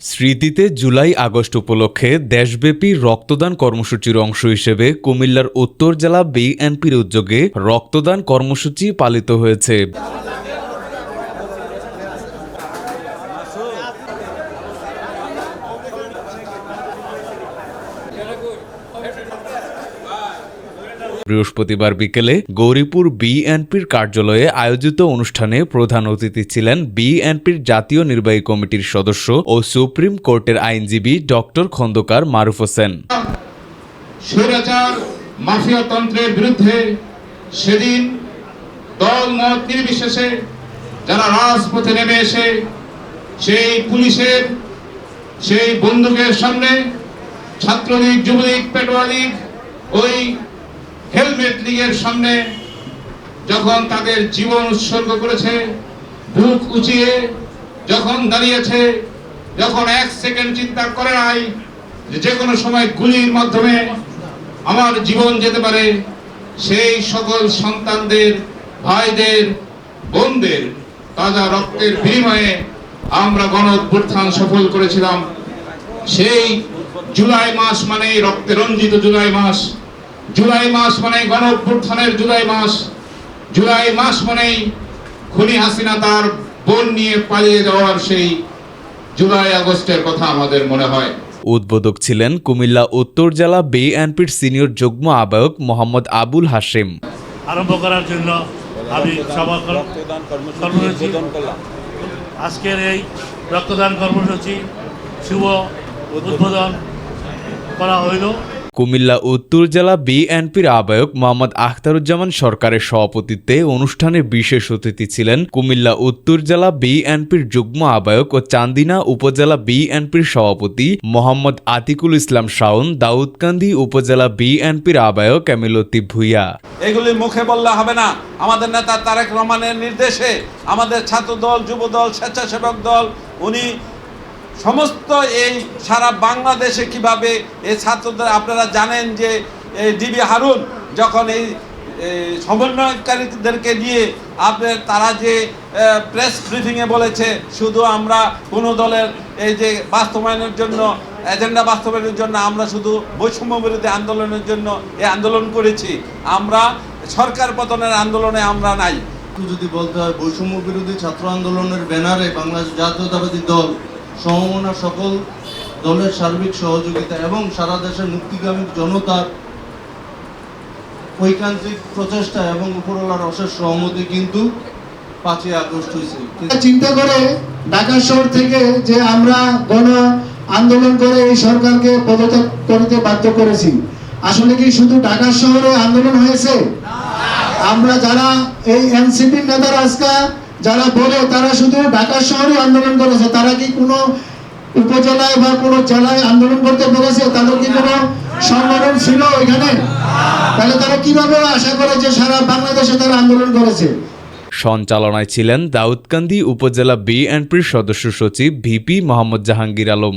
স্মৃতিতে July August উপলক্ষে দেশব্যাপী রক্তদান কর্মসূচির অংশ হিসেবে কুমিল্লার উত্তর জেলা বিএনপির উদ্যোগে রক্তদান কর্মসূচি পালিত হয়েছে। বৃহস্পতিবার বিকেলে গৌরীপুর বিএনপির কার্যালয়ে আয়োজিত অনুষ্ঠানে প্রধান অতিথি ছিলেন বিএনপির জাতীয় নির্বাহী কমিটির সদস্য ও সুপ্রিম কোর্টের আইনজীবী ডক্টর খন্দকার মারুফ হোসেন। বিরুদ্ধে সেদিন দল মত নির্বিশেষে যারা রাজপথে নেমে এসে সেই পুলিশের, সেই বন্দুকের সামনে ছাত্রলীগ, যুবলীগ, পেটোয়া লীগ, ওই হেলমেট লীগের সামনে যখন তাদের জীবন উৎসর্গ করেছে, বুক উঁচিয়ে যখন দাঁড়িয়েছে, যখন এক সেকেন্ড চিন্তা করে নাই যে কোনো সময় গুলির মাধ্যমে আমার জীবন যেতে পারে, সেই সকল সন্তানদের, ভাইদের, বোনদের তাজা রক্তের বিনিময়ে আমরা গণ সফল করেছিলাম। সেই জুলাই মাস মানে রক্তে রঞ্জিত জুলাই মাস। জুলাই মাস মানে গণ অভ্যুত্থানের জুলাই মাস। জুলাই মাস মানেই খুনি হাসিনা তার বোন নিয়ে পালিয়ে যাওয়ার সেই জুলাই আগস্টের কথা আমাদের মনে হয়। উদ্বোধক ছিলেন কুমিল্লা উত্তর জেলা বিএনপির সিনিয়র যুগ্ম আহ্বায়ক মোহাম্মদ আবুল হাশেম। আরম্ভ করার জন্য আমি সভা কর্মসূচি আজকের এই রক্তদান কর্মসূচি শুভ উদ্বোধন করা হইল। কুমিল্লা উত্তর জেলা বিএনপির আহ্বায়ক মোহাম্মদ আখতারুজ্জামান সরকারের সভাপতিত্বে অনুষ্ঠানে বিশেষ অতিথি ছিলেন কুমিল্লা উত্তর জেলা বিএনপির যুগ্ম আহ্বায়ক ও চান্দিনা উপজেলা বিএনপির সভাপতি মোহাম্মদ আতিকুল ইসলাম শাওন, দাউদকান্দি উপজেলা বিএনপির আহ্বায়ক কামিলতি ভুইয়া। এগুলি মুখে বললে হবে না। আমাদের নেতা তারেক রহমানের নির্দেশে আমাদের ছাত্র দল যুব দল স্বেচ্ছাসেবক দল, উনি সমস্ত এই সারা বাংলাদেশে কীভাবে এই ছাত্রদের, আপনারা জানেন যে ডিবি হারুন যখন এই এই সমন্বয়কারীদেরকে নিয়ে আপনার তারা যে প্রেস ব্রিফিংয়ে বলেছে, শুধু আমরা কোনো দলের এই যে বাস্তবায়নের জন্য এজেন্ডা বাস্তবায়নের জন্য, আমরা শুধু বৈষম্য বিরোধী আন্দোলনের জন্য এই আন্দোলন করেছি। আমরা সরকার পতনের আন্দোলনে আমরা নাই। যদি বলতে হয়, বৈষম্য বিরোধী ছাত্র আন্দোলনের ব্যানারে বাংলাদেশ জাতীয়তাবাদী দল সমমনা সকল দলের সার্বিক সহযোগিতা এবং সারা দেশের মুক্তিগামী জনতার ঐকান্তিক প্রচেষ্টা এবং উপরওয়ালার অশেষ সহমতি কিন্তু পাঁচই আগস্ট হয়েছে। চিন্তা করে ঢাকা শহর থেকে যে আমরা গণ আন্দোলন করে এই সরকারকে পদত্যাগ করতে বাধ্য করেছি। আসলে কি শুধু ঢাকা শহরে আন্দোলন হয়েছে? আমরা যারা এই এনসিপি নেতারা আজকে যারা বলে তারা শুধু ঢাকা শহরে আন্দোলন করেছে, তারা কি কোনো উপজেলায় বা কোনো জেলায় আন্দোলন করতে পেরেছে? তাদের কি কোনো সংগঠন ছিল এখানে তাহলে তারা কীভাবে আশা করে যে সারা বাংলাদেশে তারা আন্দোলন করেছে? সঞ্চালনায় ছিলেন দাউদকান্দি উপজেলা বিএনপির সদস্য সচিব ভিপি মোহাম্মদ জাহাঙ্গীর আলম।